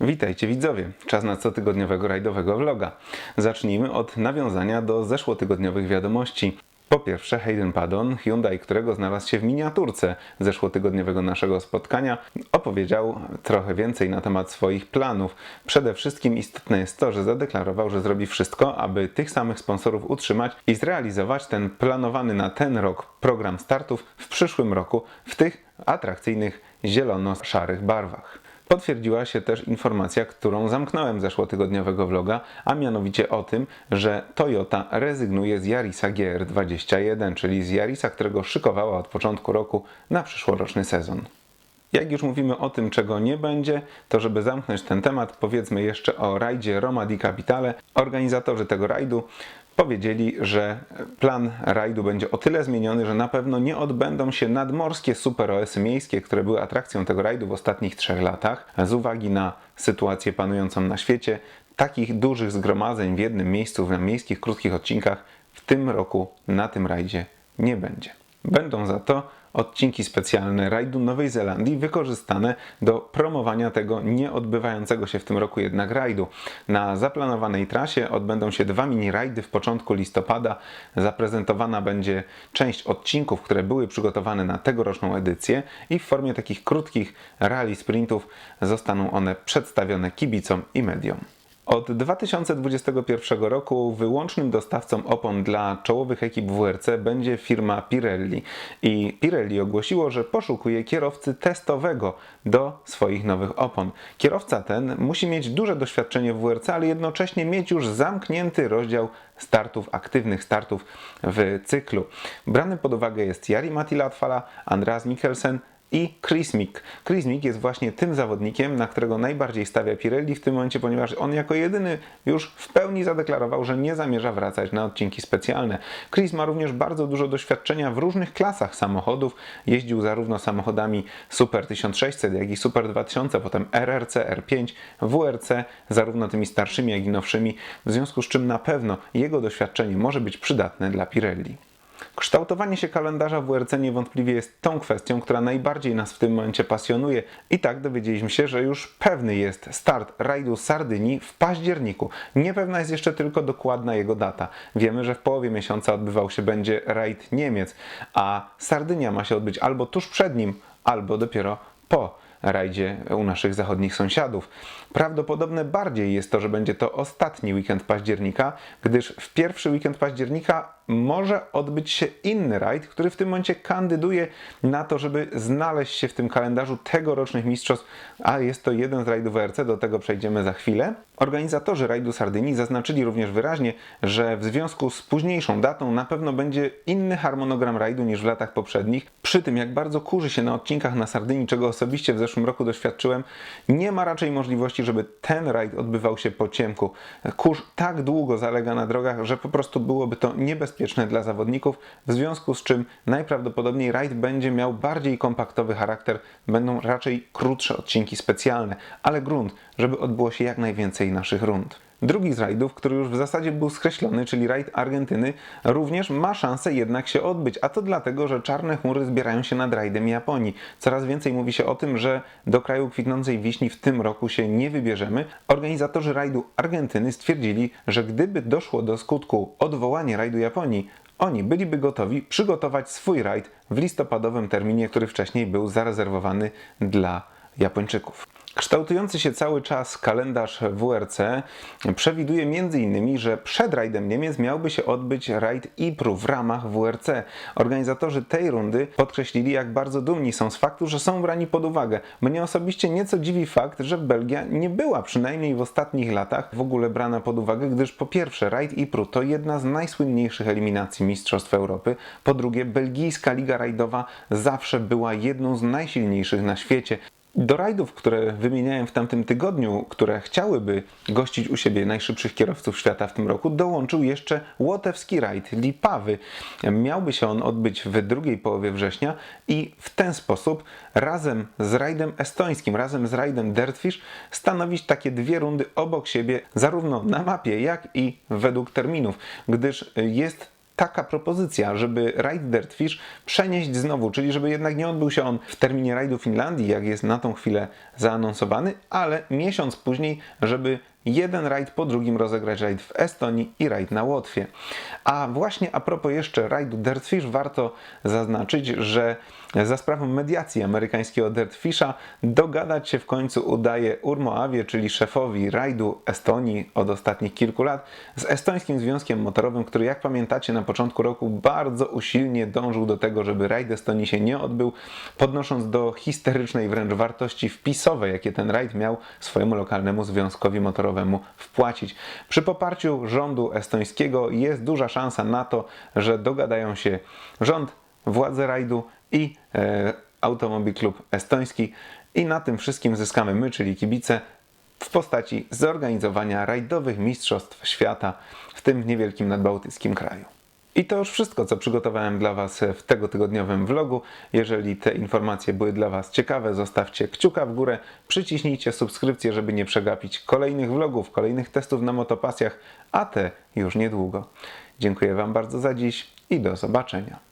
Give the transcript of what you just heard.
Witajcie widzowie, czas na cotygodniowego rajdowego vloga. Zacznijmy od nawiązania do zeszłotygodniowych wiadomości. Po pierwsze, Hayden Paddon, Hyundai, którego znalazł się w miniaturce zeszłotygodniowego naszego spotkania, opowiedział trochę więcej na temat swoich planów. Przede wszystkim istotne jest to, że zadeklarował, że zrobi wszystko, aby tych samych sponsorów utrzymać i zrealizować ten planowany na ten rok program startów w przyszłym roku w tych atrakcyjnych zielono-szarych barwach. Potwierdziła się też informacja, którą zamknąłem zeszłotygodniowego vloga, a mianowicie o tym, że Toyota rezygnuje z Yarisa GR21, czyli z Yarisa, którego szykowała od początku roku na przyszłoroczny sezon. Jak już mówimy o tym, czego nie będzie, to żeby zamknąć ten temat, powiedzmy jeszcze o rajdzie Roma di Capitale. Organizatorzy tego rajdu powiedzieli, że plan rajdu będzie o tyle zmieniony, że na pewno nie odbędą się nadmorskie super OS miejskie, które były atrakcją tego rajdu w ostatnich trzech latach. Z uwagi na sytuację panującą na świecie, takich dużych zgromadzeń w jednym miejscu, na miejskich krótkich odcinkach w tym roku na tym rajdzie nie będzie. Będą za to odcinki specjalne rajdu Nowej Zelandii wykorzystane do promowania tego nie odbywającego się w tym roku jednak rajdu. Na zaplanowanej trasie odbędą się dwa mini rajdy w początku listopada. Zaprezentowana będzie część odcinków, które były przygotowane na tegoroczną edycję i w formie takich krótkich rally sprintów zostaną one przedstawione kibicom i mediom. Od 2021 roku wyłącznym dostawcą opon dla czołowych ekip WRC będzie firma Pirelli. I Pirelli ogłosiło, że poszukuje kierowcy testowego do swoich nowych opon. Kierowca ten musi mieć duże doświadczenie w WRC, ale jednocześnie mieć już zamknięty rozdział startów, aktywnych startów w cyklu. Brany pod uwagę jest Jari Matti Andreas Mikkelsen, i Chris Mick. Chris Mick jest właśnie tym zawodnikiem, na którego najbardziej stawia Pirelli w tym momencie, ponieważ on jako jedyny już w pełni zadeklarował, że nie zamierza wracać na odcinki specjalne. Chris ma również bardzo dużo doświadczenia w różnych klasach samochodów. Jeździł zarówno samochodami Super 1600, jak i Super 2000, potem RRC, R5, WRC, zarówno tymi starszymi, jak i nowszymi, w związku z czym na pewno jego doświadczenie może być przydatne dla Pirelli. Kształtowanie się kalendarza WRC niewątpliwie jest tą kwestią, która najbardziej nas w tym momencie pasjonuje. I tak dowiedzieliśmy się, że już pewny jest start rajdu Sardynii w październiku. Niepewna jest jeszcze tylko dokładna jego data. Wiemy, że w połowie miesiąca odbywał się będzie rajd Niemiec, a Sardynia ma się odbyć albo tuż przed nim, albo dopiero po rajdzie u naszych zachodnich sąsiadów. Prawdopodobne bardziej jest to, że będzie to ostatni weekend października, gdyż w pierwszy weekend października może odbyć się inny rajd, który w tym momencie kandyduje na to, żeby znaleźć się w tym kalendarzu tegorocznych mistrzostw, a jest to jeden z rajdów WRC, do tego przejdziemy za chwilę. Organizatorzy rajdu Sardynii zaznaczyli również wyraźnie, że w związku z późniejszą datą na pewno będzie inny harmonogram rajdu niż w latach poprzednich. Przy tym, jak bardzo kurzy się na odcinkach na Sardynii, czego osobiście w zeszłym roku doświadczyłem, nie ma raczej możliwości, żeby ten rajd odbywał się po ciemku. Kurz tak długo zalega na drogach, że po prostu byłoby to niebezpieczne dla zawodników, w związku z czym najprawdopodobniej rajd będzie miał bardziej kompaktowy charakter, będą raczej krótsze odcinki specjalne, ale grunt, żeby odbyło się jak najwięcej naszych rund. Drugi z rajdów, który już w zasadzie był skreślony, czyli rajd Argentyny, również ma szansę jednak się odbyć, a to dlatego, że czarne chmury zbierają się nad rajdem Japonii. Coraz więcej mówi się o tym, że do kraju kwitnącej wiśni w tym roku się nie wybierzemy. Organizatorzy rajdu Argentyny stwierdzili, że gdyby doszło do skutku odwołania rajdu Japonii, oni byliby gotowi przygotować swój rajd w listopadowym terminie, który wcześniej był zarezerwowany dla Japończyków. Kształtujący się cały czas kalendarz WRC przewiduje m.in., że przed rajdem Niemiec miałby się odbyć rajd IPRU w ramach WRC. Organizatorzy tej rundy podkreślili, jak bardzo dumni są z faktu, że są brani pod uwagę. Mnie osobiście nieco dziwi fakt, że Belgia nie była przynajmniej w ostatnich latach w ogóle brana pod uwagę, gdyż po pierwsze rajd IPRU to jedna z najsłynniejszych eliminacji Mistrzostw Europy, po drugie belgijska liga rajdowa zawsze była jedną z najsilniejszych na świecie. Do rajdów, które wymieniałem w tamtym tygodniu, które chciałyby gościć u siebie najszybszych kierowców świata w tym roku, dołączył jeszcze Łotewski rajd Lipawy. Miałby się on odbyć w drugiej połowie września i w ten sposób razem z rajdem estońskim, razem z rajdem Dirtfish stanowić takie dwie rundy obok siebie, zarówno na mapie, jak i według terminów, gdyż jest taka propozycja, żeby rajd Dirtfish przenieść znowu, czyli żeby jednak nie odbył się on w terminie rajdu Finlandii, jak jest na tą chwilę zaanonsowany, ale miesiąc później, żeby jeden rajd po drugim rozegrać rajd w Estonii i rajd na Łotwie. A właśnie a propos jeszcze rajdu Dirtfish, warto zaznaczyć, że za sprawą mediacji amerykańskiego Dirtfisha dogadać się w końcu udaje Urmo Avie, czyli szefowi rajdu Estonii od ostatnich kilku lat, z Estońskim Związkiem Motorowym, który jak pamiętacie na początku roku bardzo usilnie dążył do tego, żeby rajd Estonii się nie odbył, podnosząc do histerycznej wręcz wartości wpisowej, jakie ten rajd miał swojemu lokalnemu związkowi motorowemu wpłacić. Przy poparciu rządu estońskiego jest duża szansa na to, że dogadają się rząd, władze rajdu i e, Automobil Klub Estoński i na tym wszystkim zyskamy my, czyli kibice, w postaci zorganizowania rajdowych mistrzostw świata w tym niewielkim nadbałtyckim kraju. I to już wszystko, co przygotowałem dla Was w tego tygodniowym vlogu. Jeżeli te informacje były dla Was ciekawe, zostawcie kciuka w górę, przyciśnijcie subskrypcję, żeby nie przegapić kolejnych vlogów, kolejnych testów na motopasjach, a te już niedługo. Dziękuję Wam bardzo za dziś i do zobaczenia.